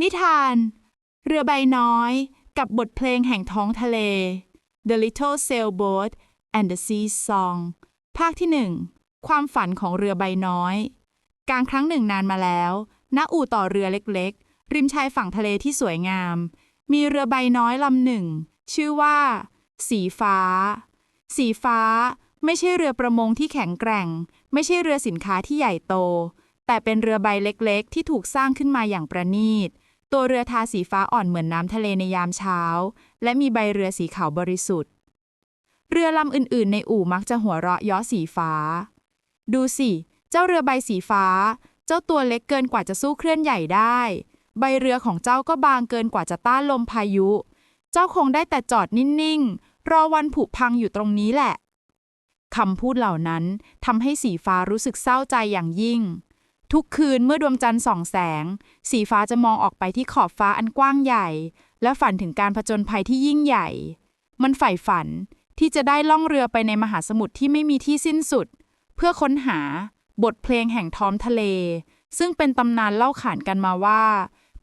นิทาน เรือใบน้อยกับบทเพลงแห่งท้องทะเล The Little Sailboat and the Sea Song ภาคที่หนึ่งความฝันของเรือใบน้อย การครั้งหนึ่งนานมาแล้วณอู่ต่อเรือเล็กๆ ริมชายฝั่งทะเลที่สวยงาม มีเรือใบน้อยลำหนึ่ง ชื่อว่า สีฟ้า สีฟ้า ไม่ใช่เรือประมงที่แข็งแกร่ง ไม่ใช่เรือสินค้าที่ใหญ่โต แต่เป็นเรือใบเล็กๆ ที่ถูกสร้างขึ้นมาอย่างประณีต ตัวเรือทาสีฟ้าอ่อนเหมือนน้ำทะเลในยามเช้า และมีใบเรือสีขาวบริสุทธิ์ เรือลำอื่นๆ ในอู่มักจะหัวเราะย้อสีฟ้า ดูสิ เจ้าเรือใบสีฟ้า เจ้าตัวเล็กเกินกว่าจะสู้เคลื่อนใหญ่ได้ ใบเรือของเจ้าก็บางเกินกว่าจะต้านลมพายุ เจ้าคงได้แต่จอดนิ่งๆ รอวันผุพังอยู่ตรงนี้แหละคำพูดเหล่านั้นทำให้สีฟ้ารู้สึกเศร้าใจอย่างยิ่ง ทุกคืนเมื่อดวงจันทร์ส่องแสง สีฟ้าจะมองออกไปที่ขอบฟ้าอันกว้างใหญ่ และฝันถึงการผจญภัยที่ยิ่งใหญ่ มันใฝ่ฝันที่จะได้ล่องเรือไปในมหาสมุทรที่ไม่มีที่สิ้นสุด เพื่อค้นหาบทเพลงแห่งท้องทะเล ซึ่งเป็นตำนานเล่าขานกันมาว่า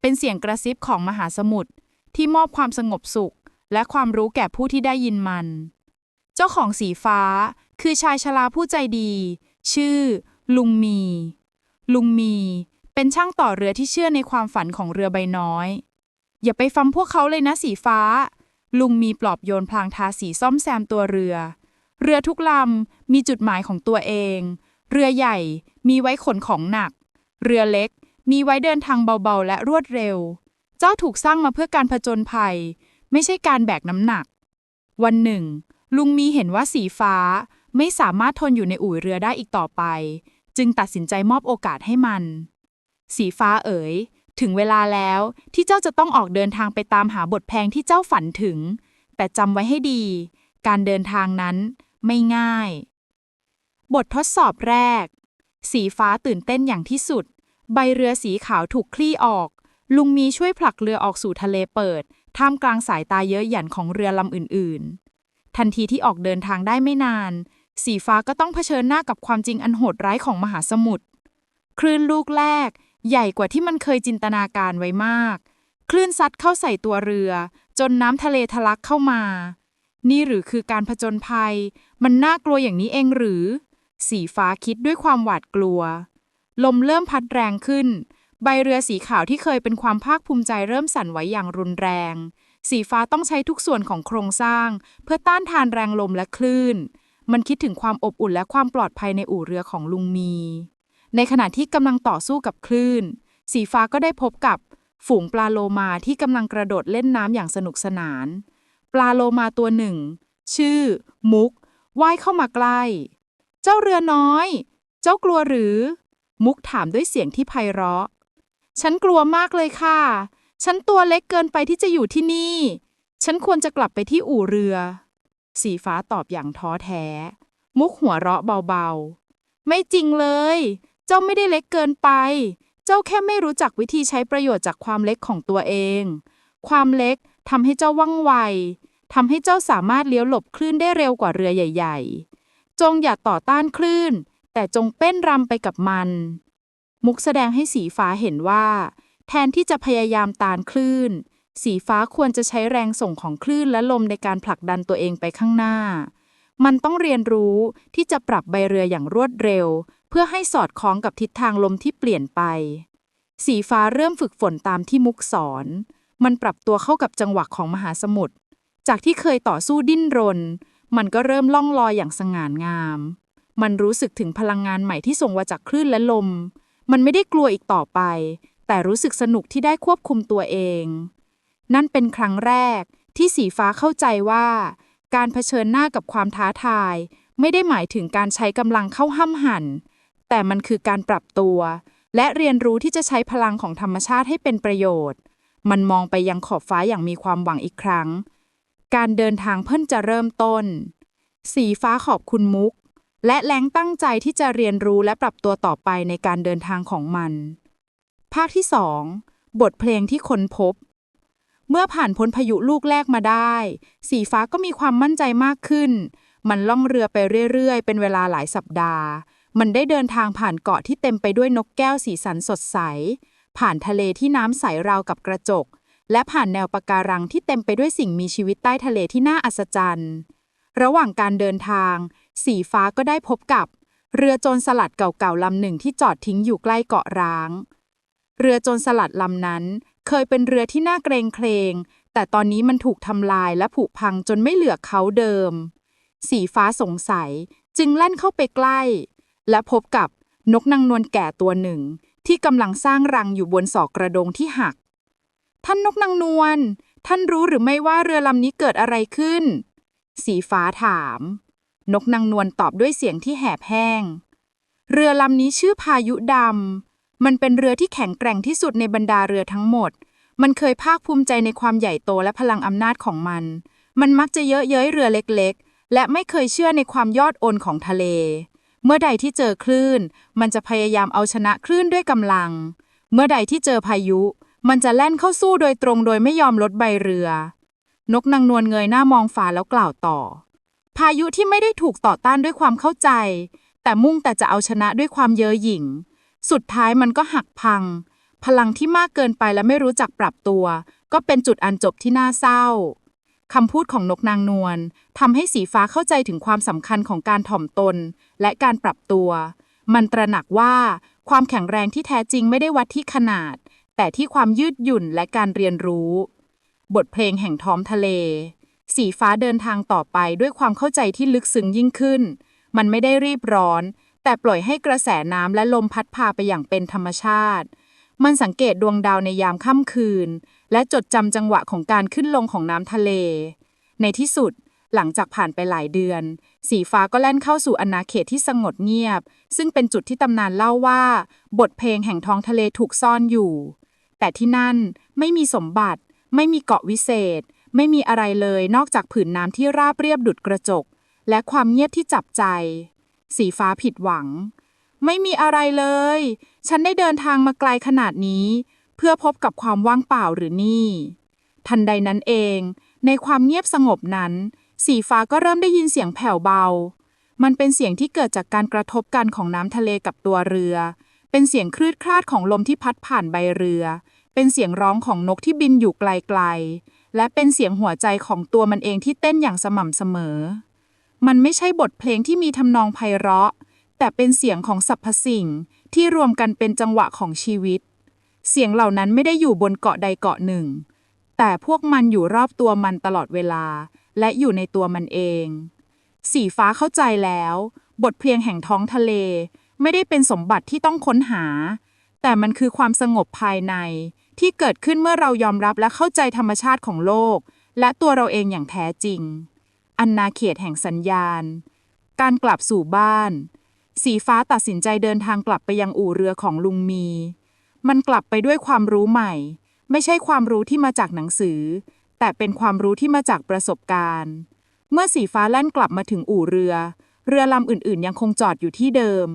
เป็นเสียงกระซิบของมหาสมุทรที่มอบความสงบสุข และความรู้แก่ผู้ที่ได้ยินมัน เจ้าของสีฟ้าคือชายชราผู้ใจดี ชื่อ ลุงมี ลุงมี เป็นช่างต่อเรือที่เชื่อในความฝันของเรือใบน้อย อย่าไปฟังพวกเขาเลยนะสีฟ้า ลุงมีปลอบโยนพลางทาสีซ่อมแซมตัวเรือ เรือทุกลำมีจุดหมายของตัวเอง เรือใหญ่มีไว้ขนของหนัก เรือเล็กมีไว้เดินทางเบาๆ และรวดเร็ว เจ้าถูกสร้างมาเพื่อการผจญภัย ไม่ใช่การแบกน้ำหนัก วันหนึ่ง ลุงมีเห็นว่าสีฟ้าไม่สามารถทนอยู่ในอู่เรือได้อีกต่อไป จึงตัดสินใจมอบโอกาสให้มัน สีฟ้าเอ๋ย ถึงเวลาแล้วที่เจ้าจะต้องออกเดินทางไปตามหาบทเพลงที่เจ้าฝันถึง แต่จำไว้ให้ดี การเดินทางนั้นไม่ง่าย บททดสอบแรก สีฟ้าตื่นเต้นอย่างที่สุด ใบเรือสีขาวถูกคลี่ออก ลุงมีช่วยผลักเรือออกสู่ทะเลเปิด ท่ามกลางสายตาเยอะหยันของเรือลำอื่นๆ ทันทีที่ออกเดินทางได้ไม่นาน สีฟ้าก็ต้องเผชิญหน้ากับความจริงอันโหดร้ายของมหาสมุทร คลื่นลูกแรก ใหญ่กว่าที่มันเคยจินตนาการไว้มาก คลื่นซัดเข้าใส่ตัวเรือ จนน้ำทะเลทะลักเข้ามา นี่หรือคือการผจญภัย มันน่ากลัวอย่างนี้เองหรือ สีฟ้าคิดด้วยความหวาดกลัว ลมเริ่มพัดแรงขึ้น ใบเรือสีขาวที่เคยเป็นความภาคภูมิใจเริ่มสั่นไหวอย่างรุนแรง สีฟ้าต้องใช้ทุกส่วนของโครงสร้าง เพื่อต้านทานแรงลมและคลื่น มันคิดถึงความอบอุ่นและความปลอดภัยในอู่เรือของลุงมี ในขณะที่กำลังต่อสู้กับคลื่น สีฟ้าก็ได้พบกับฝูงปลาโลมาที่กำลังกระโดดเล่นน้ำอย่างสนุกสนาน ปลาโลมาตัวหนึ่ง ชื่อ มุกว่ายเข้ามาใกล้ เจ้าเรือน้อย เจ้ากลัวหรือ มุกถามด้วยเสียงที่ไพเราะ ฉันกลัวมากเลยค่ะ ฉันตัวเล็กเกินไปที่จะอยู่ที่นี่ ฉันควรจะกลับไปที่อู่เรือ สีฟ้าตอบอย่างท้อแท้ มุกหัวเราะเบาๆ ไม่จริงเลย เจ้าไม่ได้เล็กเกินไป เจ้าแค่ไม่รู้จักวิธีใช้ประโยชน์จากความเล็กของตัวเอง ความเล็กทำให้เจ้าว่องไวทำให้เจ้าสามารถเลี้ยวหลบคลื่นได้เร็วกว่าเรือใหญ่ ๆ จงอย่าต่อต้านคลื่น แต่จงเป้นรำไปกับมัน มุกแสดงให้สีฟ้าเห็นว่า แทนที่จะพยายามต้านคลื่น สีฟ้าควรจะใช้แรงส่งของคลื่นและลมในการผลักดันตัวเองไปข้างหน้า มันต้องเรียนรู้ที่จะปรับใบเรืออย่างรวดเร็ว เพื่อให้สอดคล้องกับทิศทางลมที่เปลี่ยนไป สีฟ้าเริ่มฝึกฝนตามที่มุกสอน มันปรับตัวเข้ากับจังหวะของมหาสมุทร จากที่เคยต่อสู้ดิ้นรน มันก็เริ่มล่องลอยอย่างสง่างาม มันรู้สึกถึงพลังงานใหม่ที่ส่งมาจากคลื่นและลม มันไม่ได้กลัวอีกต่อไป แต่รู้สึกสนุกที่ได้ควบคุมตัวเอง นั่นเป็นครั้งแรกที่สีฟ้าเข้าใจว่า การเผชิญหน้ากับความท้าทาย ไม่ได้หมายถึงการใช้กำลังเข้าห้ำหัน แต่มันคือการปรับตัว และเรียนรู้ที่จะใช้พลังของธรรมชาติให้เป็นประโยชน์ มันมองไปยังขอบฟ้าอย่างมีความหวังอีกครั้ง การเดินทางเพิ่งจะเริ่มต้น สีฟ้าขอบคุณมุก และแรงตั้งใจที่จะเรียนรู้และปรับตัวต่อไปในการเดินทางของมัน ภาคที่ 2 บทเพลงที่ค้นพบ เมื่อผ่านพ้นพายุลูกแรกมาได้ สีฟ้าก็มีความมั่นใจมากขึ้น มันล่องเรือไปเรื่อย ๆ เป็นเวลาหลายสัปดาห์ มันได้เดินทางผ่านเกาะที่เต็มไปด้วยนกแก้วสีสันสดใส ผ่านทะเลที่น้ำใสราวกับกระจก และผ่านแนวปะการังที่เต็มไปด้วยสิ่งมีชีวิตใต้ทะเลที่น่าอัศจรรย์ ระหว่างการเดินทาง สีฟ้าก็ได้พบกับ เรือโจรสลัดเก่าๆลำหนึ่งที่จอดทิ้งอยู่ใกล้เกาะร้างเรือโจรสลัดลำนั้น เคยเป็นเรือที่น่าเกรงเครงแต่ตอนนี้มันถูกทำลายและผุพังจนไม่เหลือเขาเดิม สีฟ้าสงสัยจึงแล่นเข้าไปใกล้ และพบกับนกนางนวลแก่ตัวหนึ่ง ที่กำลังสร้างรังอยู่บนศอกกระโดงที่หัก ท่านนกนางนวล ท่านรู้หรือไม่ว่าเรือลำนี้เกิดอะไรขึ้น สีฟ้าถาม นกนางนวลตอบด้วยเสียงที่แหบแห้ง เรือลำนี้ชื่อพายุดำ มันเป็นเรือที่แข็งแกร่งที่สุดในบรรดาเรือทั้งหมด มันเคยภาคภูมิใจในความใหญ่โตและพลังอำนาจของมัน มันมักจะเยอะเย้ยเรือเล็กๆ และไม่เคยเชื่อในความยอดโอนของทะเล เมื่อใดที่เจอคลื่น มันจะพยายามเอาชนะคลื่นด้วยกำลัง เมื่อใดที่เจอพายุ มันจะแล่นเข้าสู้โดยตรงโดยไม่ยอมลดใบเรือ นกนางนวลเงยหน้ามองฟ้าแล้วกล่าวต่อ พายุที่ไม่ได้ถูกต่อต้านด้วยความเข้าใจ แต่มุ่งแต่จะเอาชนะด้วยความเย่อหยิ่ง สุดท้ายมันก็หักพัง พลังที่มากเกินไปและไม่รู้จักปรับตัว ก็เป็นจุดอันจบที่น่าเศร้าคำพูดของนกนางนวลทำให้สีฟ้าเข้าใจถึงความสำคัญของการถ่อมตน และการปรับตัว มันตระหนักว่าความแข็งแรงที่แท้จริงไม่ได้วัดที่ขนาด แต่ที่ความยืดหยุ่นและการเรียนรู้ บทเพลงแห่งท้องทะเล สีฟ้าเดินทางต่อไปด้วยความเข้าใจที่ลึกซึ้งยิ่งขึ้น มันไม่ได้รีบร้อน แต่ปล่อยให้กระแสน้ำและลมพัดพาไปอย่างเป็นธรรมชาติ มันสังเกตดวงดาวในยามค่ำคืน และจดจำจังหวะของการขึ้นลงของน้ำทะเล ในที่สุดหลังจากผ่านไปหลายเดือน สีฟ้าก็แล่นเข้าสู่อาณาเขตที่สงบเงียบ ซึ่งเป็นจุดที่ตำนานเล่าว่า บทเพลงแห่งท้องทะเลถูกซ่อนอยู่ แต่ที่นั่นไม่มีสมบัติ ไม่มีเกาะวิเศษ ไม่มีอะไรเลยนอกจากผืนน้ำที่ราบเรียบดุดกระจก และความเงียบที่จับใจ สีฟ้าผิดหวัง ไม่มีอะไรเลย ฉันได้เดินทางมาไกลขนาดนี้ เพื่อพบกับความว่างเปล่าหรือนี่ ทันใดนั้นเอง ในความเงียบสงบนั้น สีฟ้าก็เริ่มได้ยินเสียงแผ่วเบา มันเป็นเสียงที่เกิดจากการกระทบกันของน้ำทะเลกับตัวเรือ เป็นเสียงคลืดคลาดของลมที่พัดผ่านใบเรือ เป็นเสียงร้องของนกที่บินอยู่ไกลๆและเป็นเสียงหัวใจของตัวมันเองที่เต้นอย่างสม่ำเสมอ มันไม่ใช่บทเพลงที่มีทำนองไพเราะ แต่เป็นเสียงของสรรพสิ่งที่รวมกันเป็นจังหวะของชีวิต เสียงเหล่านั้นไม่ได้อยู่บนเกาะใดเกาะหนึ่ง แต่พวกมันอยู่รอบตัวมันตลอดเวลา และอยู่ในตัวมันเอง สีฟ้าเข้าใจแล้ว บทเพลงแห่งท้องทะเล ไม่ได้เป็นสมบัติที่ต้องค้นหา แต่มันคือความสงบภายใน ที่เกิดขึ้นเมื่อเรายอมรับและเข้าใจธรรมชาติของโลก และตัวเราเองอย่างแท้จริง อันนาเขตแห่งสัญญาณ การกลับสู่บ้าน สีฟ้าตัดสินใจเดินทางกลับไปยังอู่เรือของลุงมี มันกลับไปด้วยความรู้ใหม่ ไม่ใช่ความรู้ที่มาจากหนังสือ แต่เป็นความรู้ที่มาจากประสบการณ์ เมื่อสีฟ้าแล่นกลับมาถึงอู่เรือ เรือลำอื่นๆ ยังคงจอดอยู่ที่เดิม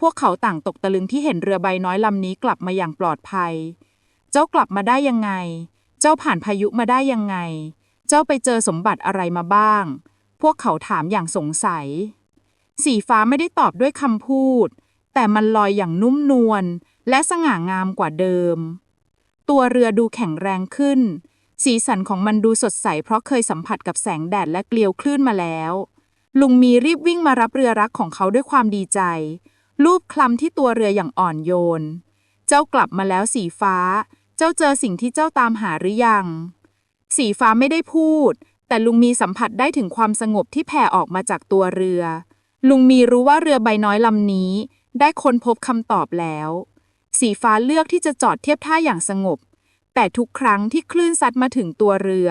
พวกเขาต่างตกตะลึงที่เห็นเรือใบน้อยลำนี้กลับมาอย่างปลอดภัย เจ้ากลับมาได้ยังไง เจ้าผ่านพายุมาได้ยังไง จ้าไปเจอสมบัติอะไรมาบ้าง พวกเขาถามอย่างสงสัย สีฟ้าไม่ได้ตอบด้วยคำพูด แต่มันลอยอย่างนุ่มนวลและสง่างามกว่าเดิม ตัวเรือดูแข็งแรงขึ้น สีสันของมันดูสดใสเพราะเคยสัมผัสกับแสงแดดและเกลียวคลื่นมาแล้ว ลุงมีรีบวิ่งมารับเรือรักของเขาด้วยความดีใจลูบคลำที่ตัวเรืออย่างอ่อนโยน เจ้ากลับมาแล้วสีฟ้า เจ้าเจอสิ่งที่เจ้าตามหาหรือยัง สีฟ้าไม่ได้พูด แต่ลุงมีสัมผัสได้ถึงความสงบที่แผ่ออกมาจากตัวเรือ ลุงมีรู้ว่าเรือใบน้อยลำนี้ ได้ค้นพบคำตอบแล้ว สีฟ้าเลือกที่จะจอดเทียบท่าอย่างสงบ แต่ทุกครั้งที่คลื่นซัดมาถึงตัวเรือ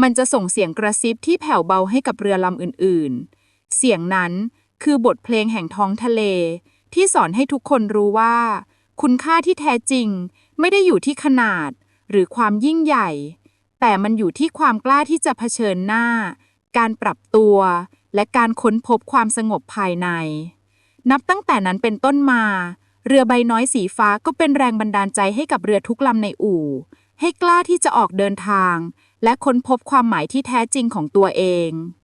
มันจะส่งเสียงกระซิบที่แผ่วเบาให้กับเรือลำอื่นๆ เสียงนั้นคือบทเพลงแห่งท้องทะเล ที่สอนให้ทุกคนรู้ว่า คุณค่าที่แท้จริง ไม่ได้อยู่ที่ขนาด หรือความยิ่งใหญ่ แต่มันอยู่ที่ความกล้าที่จะเผชิญหน้า การปรับตัว และการค้นพบความสงบภายใน นับตั้งแต่นั้นเป็นต้นมา เรือใบน้อยสีฟ้าก็เป็นแรงบันดาลใจให้กับเรือทุกลำในอู่ ให้กล้าที่จะออกเดินทาง และค้นพบความหมายที่แท้จริงของตัวเอง